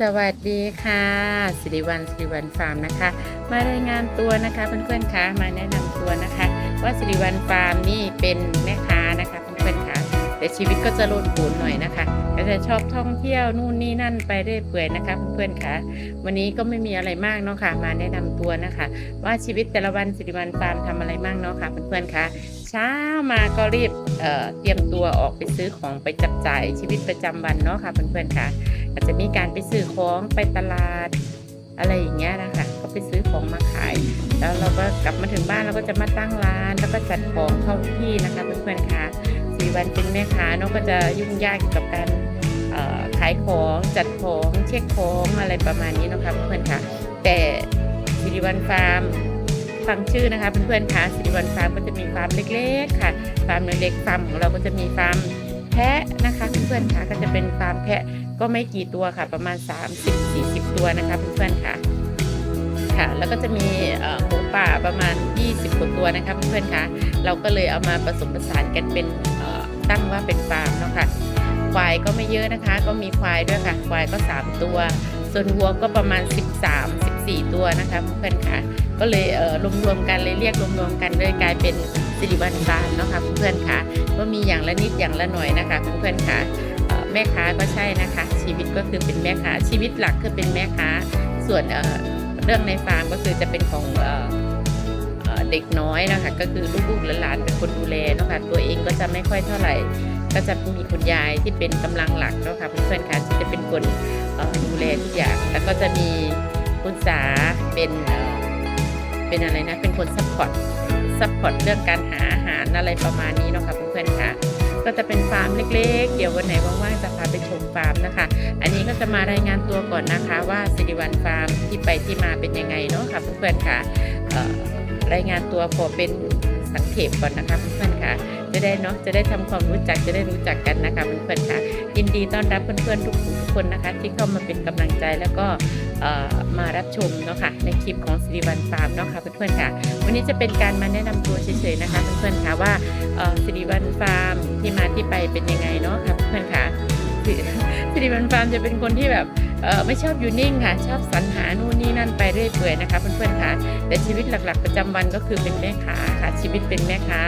สวัสดีค่ะสิริวัลสิริวัลฟาร์มนะคะ มารายงานตัวนะคะเพื่อนๆคะมาแนะนำตัวนะคะ ว่าสิริวัลฟาร์มนี่เป็นแม่ค้านะคะเพื่อนๆคะแต่ชีวิตก็จะโลดโผนหน่อยนะคะก็จะชอบท่องเที่ยวนู่นนี่นั่นไปเรื่อยเปื่อยนะคะเพื่อนๆคะวันนี้ก็ไม่มีอะไรมากเนาะค่ะ มาแนะนำตัวนะคะ ว่าชีวิตแต่ละวันสิริวัลฟาร์มทำอะไรบ้างเนาะค่ะเพื่อนๆคะเช้ามาก็รีบเเตรียมตัวออกไปซื้อของไปจับจ่ายชีวิตประจำวันเนาะค่ะเพื่อนๆค่ะ อาจจะมีการไปซื้อของไปตลาด อะไรอย่างเงี้ยนะคะก็ไปซื้อของมาขาย แล้วเราก็กลับมาถึงบ้านเราก็จะมาตั้งร้าน แล้วก็จัดของเข้าที่นะคะเพื่อนๆคะสี่วันเป็นแม่ค้าเนาะก็จะยุ่งยากเกี่ยวกับการขายของจัดของเช็คของอะไรประมาณนี้นะคะเพื่อนๆคะแต่สิริวันฟาร์มฟังชื่อนะคะเพื่อนๆคะสิริวันฟาร์มก็จะมีฟาร์มเล็กๆค่ะฟาร์มเล็กๆฟาร์มของเราก็จะมีฟาร์ม แพะนะคะเพื่อนๆค่ะก็จะเป็นฟาร์มแพะก็ไม่กี่ตัวค่ะ ประมาณ 30-40 ตัวนะคะเพื่อนๆค่ะค่ะแล้วก็จะมีหมูป่าประมาณ 20กว่าตัวนะคะเพื่อนๆค่ะเราก็เลยเอามาผสมผสานกันเป็นตั้งว่าเป็นฟาร์มเนาะค่ะควายก็ไม่เยอะนะคะ ก็มีควายด้วยค่ะควายก็ 3 ตัว ส่วนวัวก็ประมาณ 13 14 ตัวนะคะเพื่อนๆค่ะ ก็เลยเออรวมๆกันเลยเรียกรวมๆกันเลยกลายเป็นสิริวัลฟาร์มเนาะค่ะเพื่อนๆค่ะก็มีอย่างละนิดอย่างละหน่อยนะคะเพื่อนๆค่ะแม่ค้าก็ใช่นะคะ ชีวิตก็คือเป็นแม่ค้าชีวิตหลักคือเป็นแม่ค้าส่วนเเรื่องในฟาร์มก็คือจะเป็นของเอเอเด็กน้อยนะคะก็คือลูกๆหลานเป็นคนดูแลนะคะตัวเองก็จะไม่ค่อยเท่าไหร่ ก็จะมีคุณยายที่เป็นกำลังหลักนะคะเพื่อนๆค่ะที่จะเป็นคนดูแลทุกอย่างแล้วก็จะมีคุณสาเป็น เป็นอะไรนะ เป็นคนซัพพอร์ตซัพพอร์ตเรื่องการหาอาหารอะไรประมาณนี้เนาะค่ะเพื่อนๆค่ะ ก็จะเป็นฟาร์มเล็ก ๆ เดี๋ยววันไหนว่างๆจะพาไปชมฟาร์มนะคะ อันนี้ก็จะมารายงานตัวก่อนนะคะว่าสิริวันฟาร์มที่ไปที่มาเป็นยังไงเนาะค่ะเพื่อนๆค่ะเอ่อรายงานตัวพอเป็นสังเขปก่อนนะคะเพื่อนๆค่ะ จะได้เนาะจะได้ทำความรู้จักจะได้รู้จักกันนะคะเพื่อนๆค่ะยินดีต้อนรับเพื่อนๆทุกทุกคนนะคะ ที่เข้ามาเป็นกำลังใจแล้วก็เอ่อมารับชมเนาะค่ะในคลิปของสิริวันฟาร์มเนาะค่ะเพื่อนๆค่ะ วันนี้จะเป็นการมาแนะนำตัวเฉยๆนะคะเพื่อนๆค่ะว่าสิริวันฟาร์มที่มาที่ไปเป็นยังไงเนาะครับเพื่อนค่ะสิริวันฟาร์มจะเป็นคนที่แบบ ไม่ชอบอยู่นิ่งค่ะ ชอบสรรหานู่นนี่นั่นไปเรื่อยเปื่อยนะคะเพื่อนๆค่ะ แต่ชีวิตหลักๆ ประจำวันก็คือเป็นแม่ค้าค่ะ ชีวิตเป็นแม่ค้า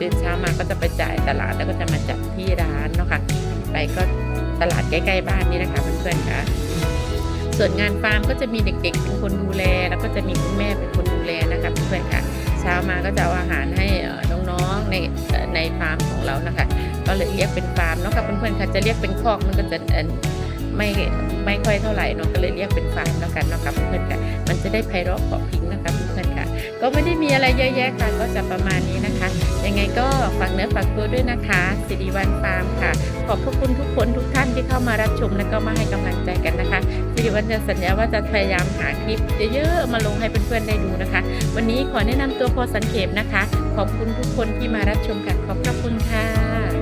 ตื่นเช้ามาก็จะไปจ่ายตลาดแล้วก็จะมาจัดที่ร้านเนาะค่ะไปก็ตลาดใกล้ๆบ้านนี่นะคะเพื่อนๆค่ะส่วนงานฟาร์มก็จะมีเด็กๆเป็นคนดูแล แล้วก็จะมีคุณแม่เป็นคนดูแลนะคะเพื่อนๆค่ะ เช้ามาก็จะเอาอาหารให้น้องๆในในฟาร์มของเรานะคะ ก็เลยเรียกเป็นฟาร์มเนาะค่ะเพื่อนๆค่ะจะเรียกเป็นคอกมันก็จะเอ่อ ไม่ไม่ค่อยเท่าไหร่เนาะก็เลยเรียกเป็นฟาร์มแล้วกันเนาะค่ะเพื่อนๆค่ะมันจะได้ไพเราะเพาะพิงนะคะเพื่อนๆค่ะ ก็ไม่ได้มีอะไรเยอะแยะค่ะก็จะประมาณนี้นะคะ ยังไงก็ฝากเนื้อฝากตัวด้วยนะคะสิริวันฟาร์มค่ะ ขอบพระคุณทุกคนทุกท่านที่เข้ามารับชมและก็มาให้กำลังใจกันนะคะสิริวันจะสัญญาว่าจะพยายามหาคลิปเยอะๆมาลงให้เพื่อนๆได้ดูนะคะ วันนี้ขอแนะนำตัวพอสังเขปนะคะ ขอบคุณทุกคนที่มารับชมค่ะขอบพระคุณค่ะ